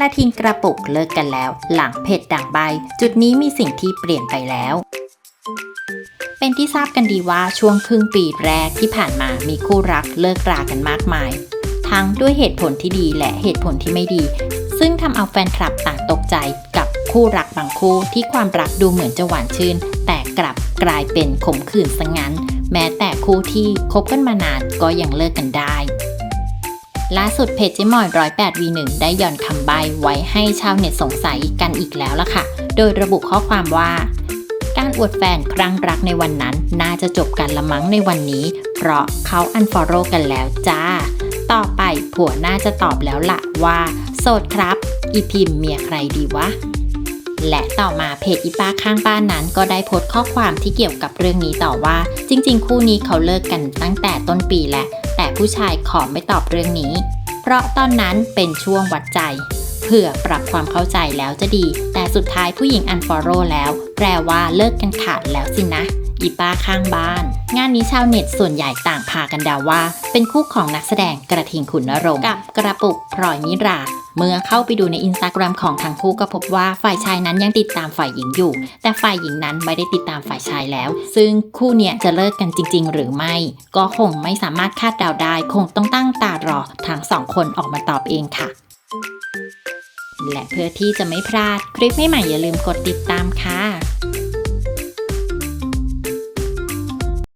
ระทิงกระปุกเลิกกันแล้ว หลังเพจดังใบ จุดนี้มีสิ่งที่เปลี่ยนไปแล้วเป็นที่ทราบกันดีว่าช่วงครึ่งปีแรกที่ผ่านมามีคู่รักเลิกรากันมากมาย ทั้งด้วยเหตุผลที่ดีและเหตุผลที่ไม่ดี ซึ่งทำเอาแฟนคลับต่างตกใจกับคู่รักบางคู่ที่ความรักดูเหมือนจะหวานชื่น แต่กลับกลายเป็นขมขื่นซะงั้น แม้แต่คู่ที่คบกันมานานก็ยังเลิกกันได้ ล่าสุดเพจเจมอย108 v 1ได้หย่อนคำใบไว้ให้ชาวเน็ตสงสัยกันอีกแล้วล่ะค่ะ โดยระบุข้อความว่าการอวดแฟนครั้งรักในวันนั้น น่าจะจบกันละมั้งในวันนี้ เพราะเขาอันฟอลโล่กันแล้วจ้า ต่อไปผัวน่าจะตอบแล้วละว่า โสดครับ อีพิมพ์เมียใครดีวะ และต่อมาเพจอีป้าข้างบ้านนั้น ก็ได้โพสต์ข้อความที่เกี่ยวกับเรื่องนี้ต่อว่า จริง ๆ คู่นี้เขาเลิกกันตั้งแต่ต้นปีแล้วแต่ผู้ชายขอไม่ตอบเรื่องนี้ เพราะตอนนั้นเป็นช่วงวัดใจเพื่อปรับความเข้าใจแล้วจะดี แต่สุดท้ายผู้หญิงอันฟอลโรแล้ว แปลว่าเลิกกันขาดแล้วสินะอีป้าข้างบ้าน งานนี้ชาวเน็ตส่วนใหญ่ต่างพากันดาว่า เป็นคู่ของนักแสดงกระทิงขุนนรงค์กับกระปุกพลอยนิรา เมื่อเข้าไปดูในอินสตาแกรมของทั้งคู่ก็พบว่าฝ่ายชายนั้นยังติดตามฝ่ายหญิงอยู่ แต่ฝ่ายหญิงนั้นไม่ได้ติดตามฝ่ายชายแล้ว ซึ่งคู่เนี้ยจะเลิกกันจริง ๆ หรือไม่ ก็คงไม่สามารถคาดเดาได้ คงต้องตั้งตารอทั้งสองคนออกมาตอบเองค่ะ และเพื่อที่จะไม่พลาดคลิปใหม่ๆอย่าลืมกดติดตามค่ะ